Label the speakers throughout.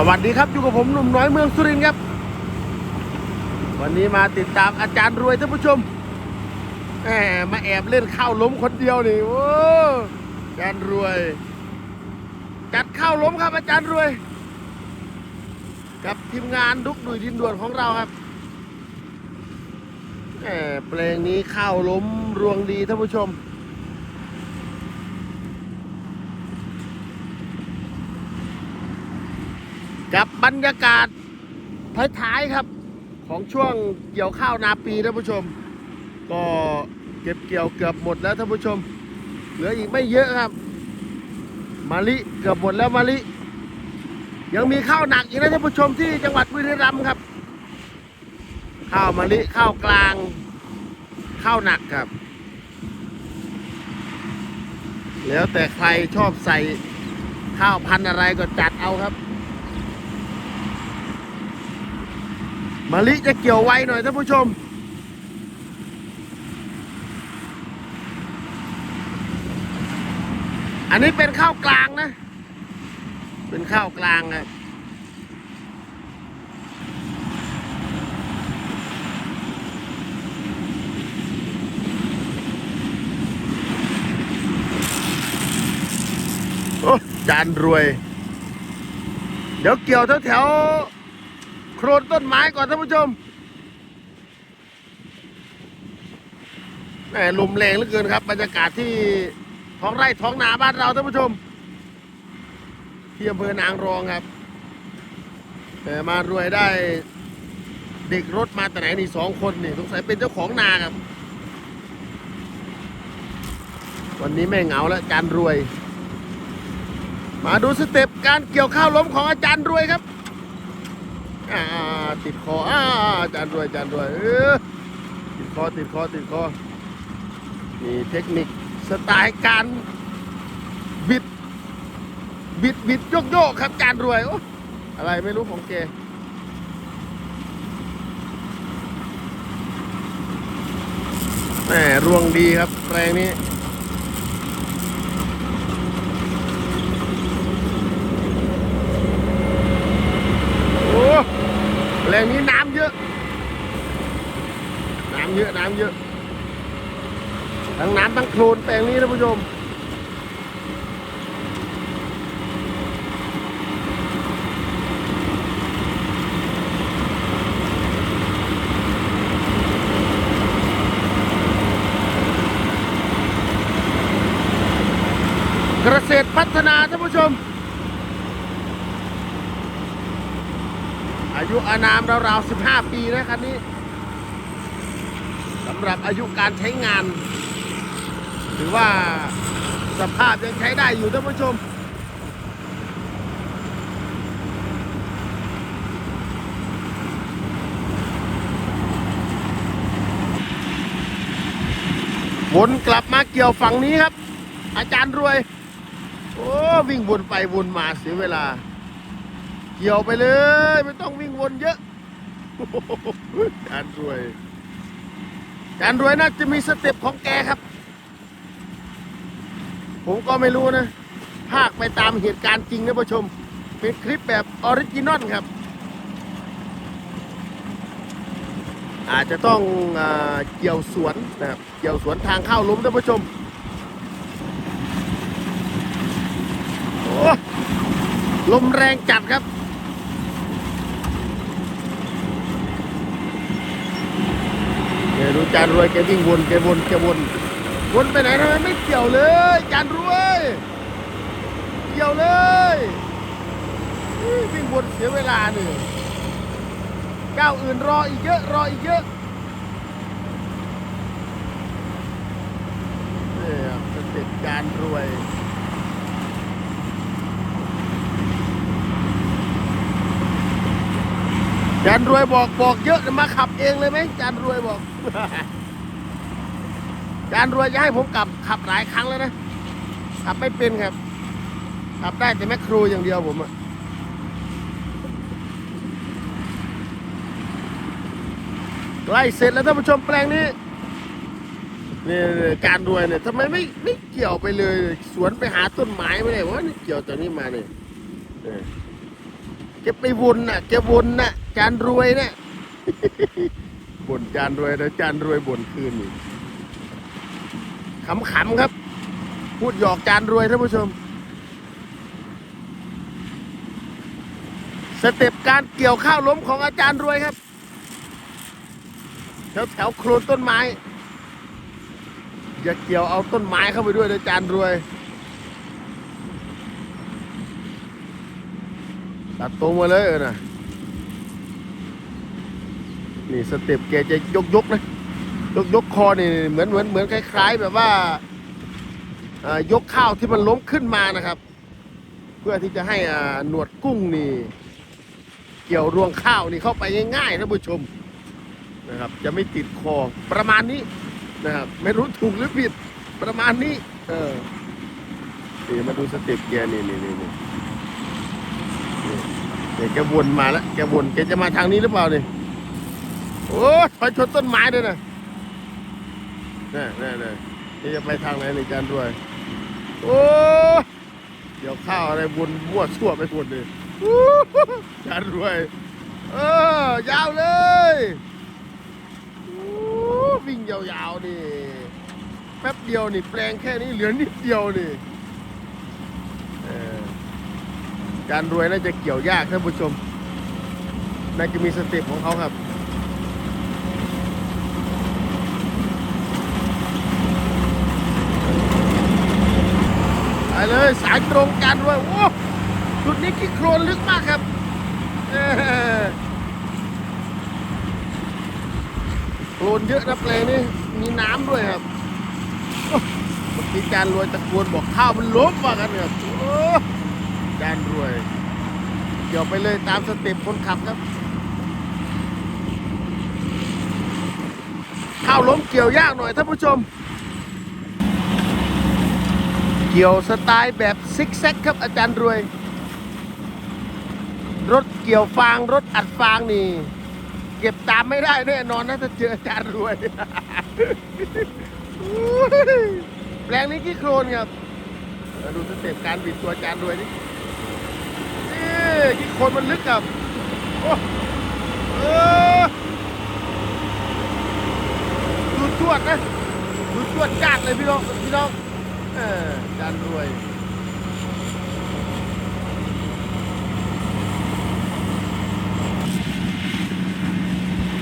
Speaker 1: สวัสดีครับอยู่กับผมหนุ่มน้อยเมืองสุรินทร์ครับ วันนี้มาติดตามอาจารย์รวยท่านผู้ชมแหมมาแอบเล่นข้าวล้มคนเดียวนี่โอ้อาจารย์รวย จัดข้าวล้มครับอาจารย์รวย กับทีมงานดุกดุยดินด่วนของเราครับแหมเพลงนี้ข้าวล้มรวงดีท่านผู้ชม บรรยากาศท้ายๆครับ ของช่วงเกี่ยวข้าวนาปีท่านผู้ชม ก็เก็บเกี่ยวเกือบหมดแล้วท่านผู้ชม เหลืออีกไม่เยอะครับมะลิเกือบหมดแล้วมะลิยังมีข้าวหนักอีกนะท่านผู้ชมที่จังหวัดบุรีรัมย์ครับ ข้าวมะลิข้าวกลาง ข้าวหนักครับ แล้วแต่ใครชอบใส่ข้าวพันธุ์อะไรก็จัดเอาครับ มะลิจะเกี่ยวไวหน่อยท่านผู้ชม อันนี้เป็นข้าวกลางนะ เป็นข้าวกลางครับโอ้จานรวย เดี๋ยวเกี่ยวแถวแถว โครนต้นไม้ก่อนท่านผู้ชมแหมลมแรงเหลือเกินครับ บรรยากาศที่ท้องไร่ท้องนาบ้านเราท่านผู้ชม ที่อำเภอนางรองครับแต่มารวยได้เด็กรถมาแต่ไหนนี่สองคนนี่สงสัยเป็นเจ้าของนาครับ วันนี้ไม่เหงาแล้วจานรวย มาดูสเต็ปการเกี่ยวข้าวล้มของอาจารย์รวยครับ อ่าติดคออ่าจารย์รวยอาจารย์รวยเออติดคอติดคอติดคอนี่เทคนิคสไตล์การบิด บิดบิดโยกโยกครับอาจารรวยโอ้อะไรไม่รู้ของแกแหมรวงดีครับแปลงนี้ โอ้ แหล่งนี้น้ำเยอะ น้ำเยอะน้ำเยอะ ทั้งน้ำทั้งโคลนแปลงนี้ท่านผู้ชมเกษตรพัฒนาท่านผู้ชม อา ยุอานามราวๆ 15 ปีนะคันนี้สำหรับอายุการใช้งาน ถือว่าสภาพยังใช้ได้อยู่ท่านผู้ชม วนกลับมาเกี่ยวฝั่งนี้ครับ อาจารย์รวย โอ้ วิ่งวนไปวนมาเสียเวลา เกี่ยวไปเลย ไม่ต้องวิ่งวนเยอะโอ้โหจานรวยจานรวยน่าจะมีสเต็ปของแกครับ ผมก็ไม่รู้นะ ภาคไปตามเหตุการณ์จริงนะผู้ชม เป็นคลิปแบบออริจินอลครับ อาจจะต้องอเกี่ยวสวนนะครับเกี่ยวสวนทางเข้าล้มท่านผู้ชมลมแรงจัดครับ เนี่ย ดูจานรวยแกวิ่งวนแกวนแกวนวนไปไหนทำไมไม่เกี่ยวเลยจานรวย เกี่ยวเลยวิ่งวนเสียเวลาเนี่ยเจ้าวอื่นรออีกเยอะรออีกเยอะเนี่ยเต็ปจานรวย จานรวยบอกบอกเยอะมาขับเองเลยไหมจานรวยบอกจานรวยจะให้ผมกลับขับหลายครั้งแล้วนะขับไม่เป็นครับ ขับได้แต่แมคโครูอย่างเดียวผมอะใกล้เสร็จแล้วท่านผู้ชมแปลงนี้นี่จานรวยเนี่ยทำไมไม่ไม่เกี่ยวไปเลย สวนไปหาต้นไม้ไม่ได้วะนี่เกี่ยวตัวนี้มาเนี่ยเนี่ยแกไปวนน่ะแกวนน่ะ จานรวยน่ะบ่นจานรวยแล้วจานรวยบ่นคืนอีกขำๆครับ พูดหยอกจานรวยท่านผู้ชม สเต็ปการเกี่ยวข้าวล้มของอาจารย์รวยครับ แถวแถวๆโคลนต้นไม้ อย่าเกี่ยวเอาต้นไม้เข้าไปด้วยนะอาจารย์รวยตัดตรงมาเลยเออนะ นี่สเต็ปแกจะยกยกนะยกยกคอนี่เหมือนเหมือนเหมือนคล้ายๆ แบบว่าอ่ายกข้าวที่มันล้มขึ้นมานะครับ เพื่อที่จะให้อ่าหนวดกุ้งนี่ เกี่ยวรวงข้าวนี่เข้าไปง่ายๆท่านผู้ชมนะครับ จะไม่ติดคอประมาณนี้นะครับ ไม่รู้ถูกหรือผิดประมาณนี้ เออนี่มาดูสเต็ปแกนี่นี่นี่นี่นี่นี่แกวนมาแล้วแกวนแกจะมาทางนี้หรือเปล่านี่ โอ้ยถอยชนต้นไม้ด้วยนะนี่นี่นี่นี่จะไปทางไหนนี่จานด้วย โอ้เดี๋ยวข้าวอะไรวนมั่วซั่วไปหมดเลยจานรวย เออยาวเลยวิ่งยาวๆนี่แป๊บเดียวนี่แปลงแค่นี้เหลือนิดเดียวนี่เออจานรวยน่าจะเกี่ยวยากท่านผู้ชมน่าจะมีสเต็ปของเขาครับ ไปเลยสายตรงกันด้วยโอ้จุดนี้ขี้โคลนลึกมากครับเออโคลนเยอะนะแปลงนี้มีน้ำด้วยครับเมื่อกี้จานรวยตะโกนบอกข้าวมันล้มว่ากันครับโอ้จานรวย เดี๋ยวไปเลยตามสเต็ปคนขับครับ ข้าวล้มเกี่ยวยากหน่อยท่านผู้ชม กี่ยวสไตล์แบบซิกแซกครับอาจารย์รวย รถเกี่ยวฟางรถอัดฟางนี่ เก็บตามไม่ได้แน่นอนนะถ้าเจออาจารย์รวย แปลงนี้ขี้โครนครับดูสเต็ปการบิดตัวอาจารย์รวยนี่นี่ขี้โครนมันลึกครับดูจวดนะดูจวดจัดเลยพี่น้องพี่น้อง จานรวย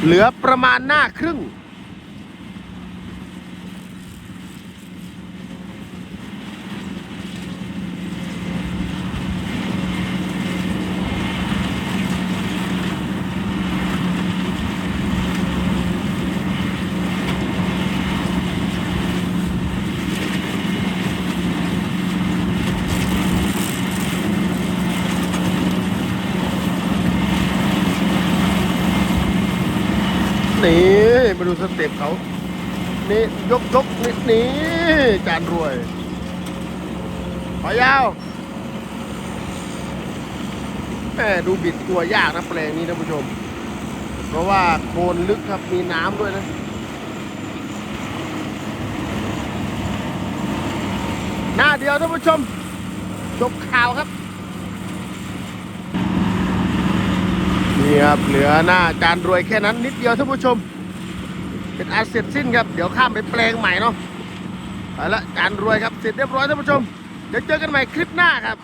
Speaker 1: เหลือประมาณหน้าครึ่ง นี่มา ดูสเต็ปเขา นี่ยกยกนี่นี่จานรวยขอยาวแหมดูบิดตัวยากนะแปลงนี้ท่านผู้ชม เพราะว่าโคลนลึกครับมีน้ำด้วยนะหน้าเดียวท่านผู้ชมจบข่าวครับนี่ครับเหลือหน้าจานรวยแค่นั้นนิดเดียวท่านผู้ชม เป็นอาเสร็จสิ้นครับ เดี๋ยวข้ามไปแปลงใหม่เนาะไปละจานรวยครับ เสร็จเรียบร้อยท่านผู้ชม เดี๋ยวเจอกันใหม่คลิปหน้าครับ